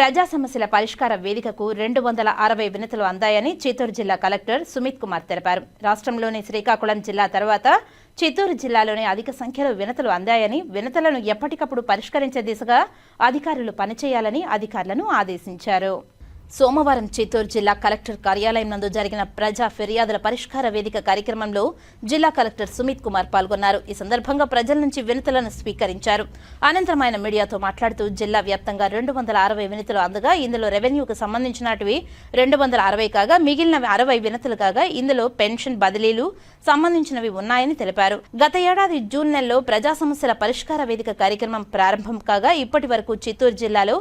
ప్రజా సమస్యల పరిష్కార వేదికకు రెండు వందల అరవై వినతులు అందాయని చిత్తూరు జిల్లా కలెక్టర్ సుమిత్ కుమార్ తెలిపారు. రాష్ట్రంలోని శ్రీకాకుళం జిల్లా తర్వాత చిత్తూరు జిల్లాలోనే అధిక సంఖ్యలో వినతులు అందాయని వినతులను ఎప్పటికప్పుడు పరిష్కరించే దిశగా అధికారులు పనిచేయాలని అధికారులను ఆదేశించారు. సోమవారం చిత్తూరు జిల్లా కలెక్టర్ కార్యాలయం నందు జరిగిన ప్రజా ఫిర్యాదుల పరిష్కార వేదిక కార్యక్రమంలో జిల్లా కలెక్టర్ సుమిత్ కుమార్ పాల్గొన్నారు. ఈ సందర్భంగా ప్రజల నుంచి వినతులను స్వీకరించారు. అనంతరం ఆయన మీడియాతో మాట్లాడుతూ జిల్లా వ్యాప్తంగా రెండు వందల అరవై వినతులు అందగా ఇందులో రెవెన్యూకు సంబంధించినటివి రెండు వందల అరవై కాగా మిగిలినవి అరవై వినతులు కాగా ఇందులో పెన్షన్ బదిలీలు సంబంధించినవి ఉన్నాయని తెలిపారు. గత ఏడాది జూన్ నెలలో ప్రజా సమస్యల పరిష్కార వేదిక కార్యక్రమం ప్రారంభం కాగా ఇప్పటి వరకు చిత్తూరు జిల్లాలో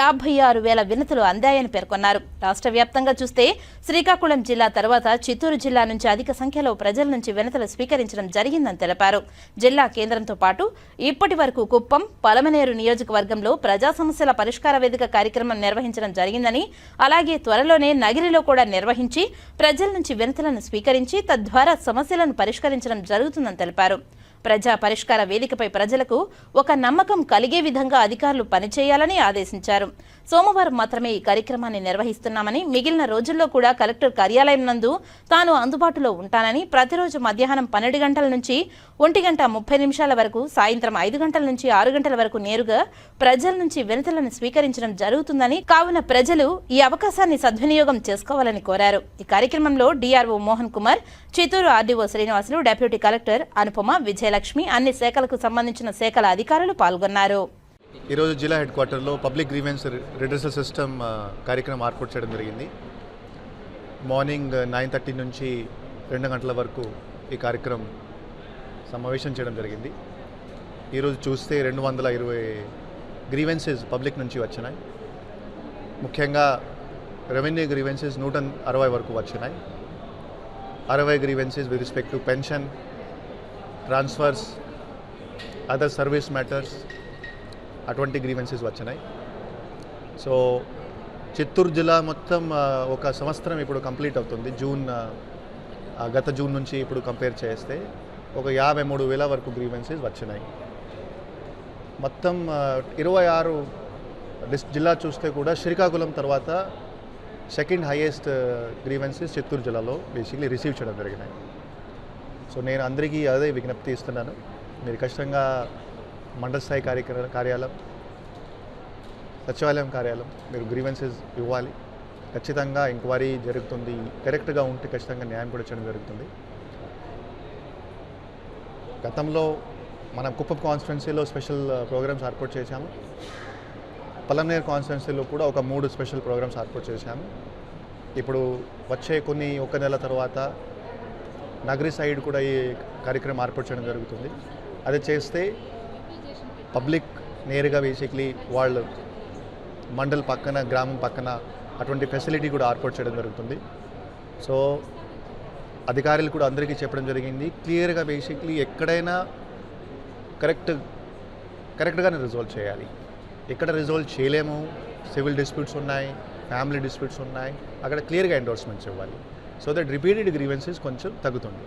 యాభై ఆరు వేల వినతులు అందాయని పేర్కొన్నారు. రాష్ట్ర వ్యాప్తంగా చూస్తే శ్రీకాకుళం జిల్లా తర్వాత చిత్తూరు జిల్లా నుంచి అధిక సంఖ్యలో ప్రజల నుంచి వినతలు స్వీకరించడం జరిగిందని తెలిపారు. జిల్లా కేంద్రంతో పాటు ఇప్పటి వరకు కుప్పం పలమనేరు నియోజకవర్గంలో ప్రజా సమస్యల పరిష్కార వేదిక కార్యక్రమం నిర్వహించడం జరిగిందని అలాగే త్వరలోనే నగిరిలో కూడా నిర్వహించి ప్రజల నుంచి వినతులను స్వీకరించి తద్వారా సమస్యలను పరిష్కరించడం జరుగుతుందని తెలిపారు. ప్రజా పరిష్కార వేదికపై ప్రజలకు ఒక నమ్మకం కలిగే విధంగా అధికారులు పనిచేయాలని ఆదేశించారు. సోమవారం మాత్రమే ఈ కార్యక్రమాన్ని నిర్వహిస్తున్నామని మిగిలిన రోజుల్లో కూడా కలెక్టర్ కార్యాలయం నందు తాను అందుబాటులో ఉంటానని ప్రతిరోజు మధ్యాహ్నం పన్నెండు గంటల నుంచి ఒంటి గంట ముప్పై నిమిషాల వరకు సాయంత్రం ఐదు గంటల నుంచి ఆరు గంటల వరకు నేరుగా ప్రజల నుంచి వినతులను స్వీకరించడం జరుగుతుందని కావున ప్రజలు ఈ అవకాశాన్ని సద్వినియోగం చేసుకోవాలని కోరారు. ఈ కార్యక్రమంలో DRO Mohan Kumar Chittoor RDO Srinivasulu deputy collector Anupama Vijayalakshmi అన్ని శాఖలకు సంబంధించిన శాఖల అధికారులు పాల్గొన్నారు. ఈరోజు జిల్లా హెడ్ క్వార్టర్లో పబ్లిక్ గ్రీవెన్స్ రిడ్రెసల్ సిస్టమ్ కార్యక్రమం ఏర్పాటు చేయడం జరిగింది. మార్నింగ్ నైన్ థర్టీ నుంచి రెండు గంటల వరకు ఈ కార్యక్రమం సమావేశం చేయడం జరిగింది. ఈరోజు చూస్తే రెండు వందల ఇరవై గ్రీవెన్సెస్ పబ్లిక్ నుంచి వచ్చినాయి. ముఖ్యంగా రెవెన్యూ గ్రీవెన్సెస్ నూట అరవై వరకు వచ్చినాయి. అరవై grievances with respect to pension transfers other service matters అటువంటి గ్రీవెన్సెస్ వచ్చినాయి. సో చిత్తూరు జిల్లా మొత్తం ఒక సంవత్సరం ఇప్పుడు కంప్లీట్ అవుతుంది. జూన్ ఆ, గత జూన్ నుంచి ఇప్పుడు కంపేర్ చేస్తే ఒక యాభై మూడు వేల వరకు గ్రీవెన్సెస్ వచ్చినాయి. మొత్తం ఇరవై ఆరు జిల్లా చూస్తే కూడా శ్రీకాకుళం తర్వాత సెకండ్ హైయెస్ట్ గ్రీవెన్సెస్ చిత్తూరు జిల్లాలో బేసిక్లీ రిసీవ్ చేయడం జరిగినాయి. సో నేను అందరికీ అదే విజ్ఞప్తి ఇస్తున్నాను. మీరు ఖచ్చితంగా మండల స్థాయి కార్యక్ర కార్యాలయం సచివాలయం కార్యాలయం మీరు గ్రీవెన్సెస్ ఇవ్వాలి. ఖచ్చితంగా ఎంక్వైరీ జరుగుతుంది. కరెక్ట్గా ఉంటే ఖచ్చితంగా న్యాయం కూడా చేయడం జరుగుతుంది. గతంలో మనం కుప్పం కాన్స్టిట్యున్సీలో స్పెషల్ ప్రోగ్రామ్స్ ఏర్పాటు చేశాము. పలంనేరు కాన్స్టిట్యున్సీలో కూడా ఒక మూడు స్పెషల్ ప్రోగ్రామ్స్ ఏర్పాటు చేశాము. ఇప్పుడు వచ్చే కొన్ని ఒక నెల తర్వాత నగరి సైడ్ కూడా ఈ కార్యక్రమం ఏర్పాటు చేయడం జరుగుతుంది. అది చేస్తే పబ్లిక్ నేరుగా బేసిక్లీ వాళ్ళు మండల్ పక్కన గ్రామం పక్కన అటువంటి ఫెసిలిటీ కూడా ఏర్పాటు చేయడం జరుగుతుంది. సో అధికారులు కూడా అందరికీ చెప్పడం జరిగింది. క్లియర్గా బేసిక్లీ ఎక్కడైనా కరెక్ట్ కరెక్ట్గానే రిజాల్వ్ చేయాలి. ఎక్కడ రిజాల్వ్ చేయలేము. సివిల్ డిస్ప్యూట్స్ ఉన్నాయి ఫ్యామిలీ డిస్ప్యూట్స్ ఉన్నాయి. అక్కడ క్లియర్గా ఎండోర్స్మెంట్స్ ఇవ్వాలి. సో దట్ రిపీటెడ్ గ్రీవెన్సెస్ కొంచెం తగ్గుతుంది.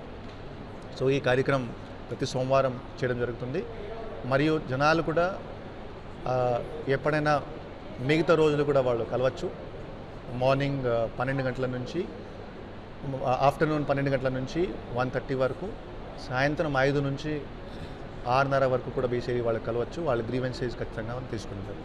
సో ఈ కార్యక్రమం ప్రతి సోమవారం చేయడం జరుగుతుంది. మరియు జనాలు కూడా ఎప్పుడైనా మిగతా రోజులు కూడా వాళ్ళు కలవచ్చు. మార్నింగ్ పన్నెండు గంటల నుంచి ఆఫ్టర్నూన్ పన్నెండు గంటల నుంచి వన్ థర్టీ వరకు సాయంత్రం ఐదు నుంచి ఆరున్నర వరకు కూడా బీసీ వాళ్ళు కలవచ్చు. వాళ్ళ గ్రీవెన్సెస్ ఖచ్చితంగా తీసుకుంటారు.